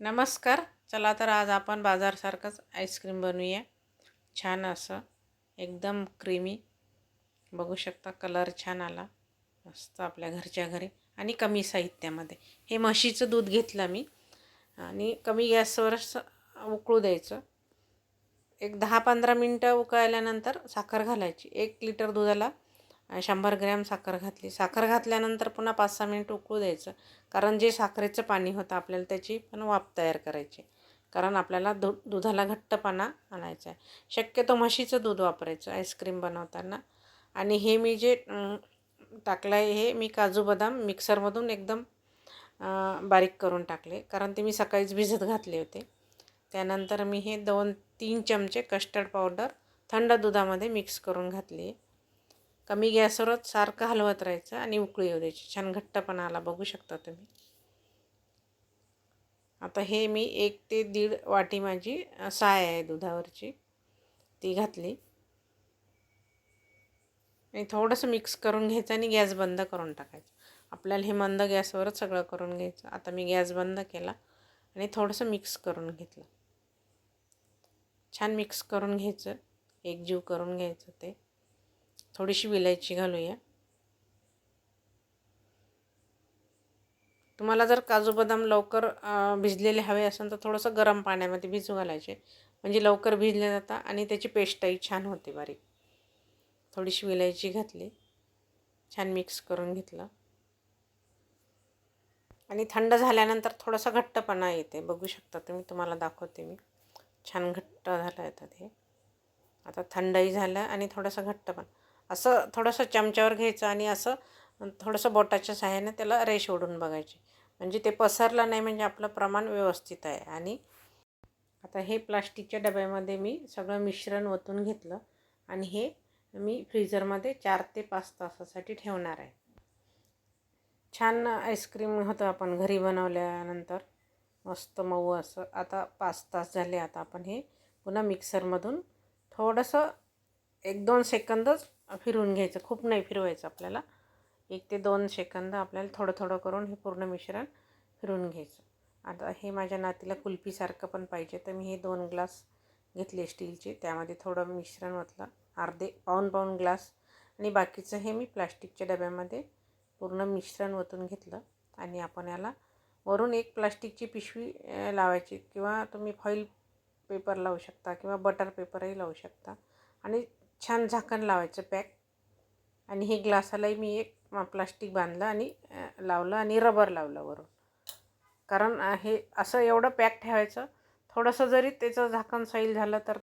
नमस्कार. चला तर आज आपण बाजारसारखंच आईस्क्रीम बनवूया. छान असं एकदम क्रीमी बघू शकता कलर छान आला. मस्त आपल्या घरच्या घरी आणि कमी साहित्यामध्ये. हे म्हशीचं दूध घेतलं मी. आणि कमी गॅसवरच उकळू द्यायचं. एक दहा पंधरा मिनटं उकळल्यानंतर साखर घालायची. एक लिटर दुधाला शंभर ग्रॅम साखर घातली. साखर घातल्यानंतर पुन्हा पाच सहा मिनिट उकळू द्यायचं. कारण जे साखरेचं पाणी होतं आपल्याला त्याची पण वाफ तयार करायची. कारण आपल्याला दु दुधाला घट्टपणा आणायचा आहे. शक्यतो म्हशीचं दूध वापरायचं आईस्क्रीम बनवताना. आणि हे मी जे टाकलं आहे हे मी काजू बदाम मिक्सरमधून एकदम बारीक करून टाकले. कारण ते मी सकाळीच भिजत घातले होते. त्यानंतर मी हे दोन तीन चमचे कस्टर्ड पावडर थंड दुधामध्ये मिक्स करून घातली. आहे कमी गॅसवरच सारखं हलवत राहायचं आणि उकळी येऊ द्यायची. छान घट्टपणा आला बघू शकता तुम्ही. आता हे मी एक ते दीड वाटी माझी साय आहे दुधावरची. ती घातली. आणि थोडंसं मिक्स करून घ्यायचं आणि गॅस बंद करून टाकायचं. आपल्याला हे मंद गॅसवरच सगळं करून घ्यायचं. आता मी गॅस बंद केला आणि थोडंसं मिक्स करून घेतलं. छान मिक्स करून घ्यायचं. एकजीव करून घ्यायचं ते. थोडीशी विलायची घालूया. तुम्हाला जर काजू बदाम लवकर भिजलेले हवे असेल तर थोडंसं गरम पाण्यामध्ये भिजू घालायचे. म्हणजे लवकर भिजले जातात आणि त्याची पेस्टही छान होते बारीक. थोडीशी विलायची घातली. छान मिक्स करून घेतलं. आणि थंड झाल्यानंतर थोडासा घट्टपणा येते. बघू शकता तुम्ही तुम्हाला दाखवते मी. छान घट्ट झालं येतं ते. आता थंडही झालं आणि थोडंसं घट्टपणा. असं थोडंसं चमच्यावर घ्यायचं आणि असं थोडंसं बोटाच्या सहाय्याने त्याला रेश ओढून बघायची. म्हणजे ते पसरलं नाही म्हणजे आपलं प्रमाण व्यवस्थित आहे. आणि आता हे प्लास्टिकच्या डब्यामध्ये मी सगळं मिश्रण ओतून घेतलं आणि हे मी फ्रीझरमध्ये चार ते पाच तासासाठी ठेवणार आहे. छान आईस्क्रीम होतं आपण घरी बनवल्यानंतर. मस्त मऊ असं. आता पाच तास झाले. आता आपण हे पुन्हा मिक्सरमधून थोडंसं एक दोन सेकंदच फिरवून घ्यायचं खूप नाही फिरवायचं आपल्याला. एक ते दोन सेकंद आपल्याला थोडं थोडं करून हे पूर्ण मिश्रण फिरवून घ्यायचं. आता हे माझ्या नातीला कुल्फीसारखं पण पाहिजे तर मी हे दोन ग्लास घेतले स्टीलचे. त्यामध्ये थोडं मिश्रण ओतलं अर्धे पाऊन पाऊन ग्लास. आणि बाकीचं हे मी प्लास्टिकच्या डब्यामध्ये पूर्ण मिश्रण ओतून घेतलं. आणि आपण याला वरून एक प्लास्टिकची पिशवी लावायची. किंवा तुम्ही फॉईल पेपर लावू शकता किंवा बटर पेपरही लावू शकता. आणि छान झाकण लावायचं पॅक. आणि हे ग्लासालाही मी एक प्लास्टिक बांधलं आणि लावलं आणि रबर लावलं वरून. कारण हे असं एवढं पॅक ठेवायचं थोडंसं जरी त्याचं झाकण सैल झालं तर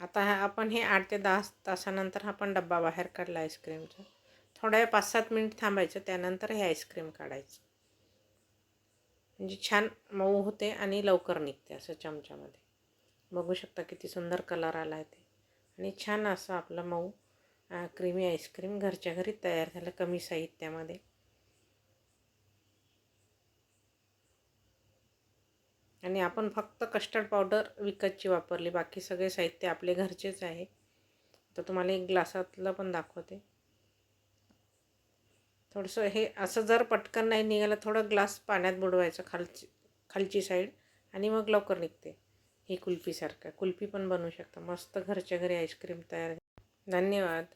आता हा आपण हे आठ ते दहा तासानंतर आपण डब्बा बाहेर काढला आईस्क्रीमचा. थोड्या वेळ पाच सात मिनिट थांबायचं त्यानंतर हे आईस्क्रीम काढायचं. म्हणजे छान मऊ होते आणि लवकर निघते असं चमच्यामध्ये. बघू शकता किती सुंदर कलर आला आहे ते. आणि छान असं आपलं मऊ क्रीमी आईस्क्रीम घरच्या घरी तयार झालं कमी साहित्यामध्ये. आणि आपण फक्त कस्टर्ड पावडर विकतची वापरली बाकी सगळे साहित्य आपले घरचेच आहे. तर तुम्हाला एक ग्लासातलं पण दाखवते. थोडंसं हे असं जर पटकन नाही निघालं थोडं ग्लास पाण्यात बुडवायचं खालची खालची साईड आणि मग लवकर निघते. ही कुल्फीसारखं. कुल्फी पण बनवू शकता. मस्त घरच्या घरी आईस्क्रीम तयार धन्यवाद.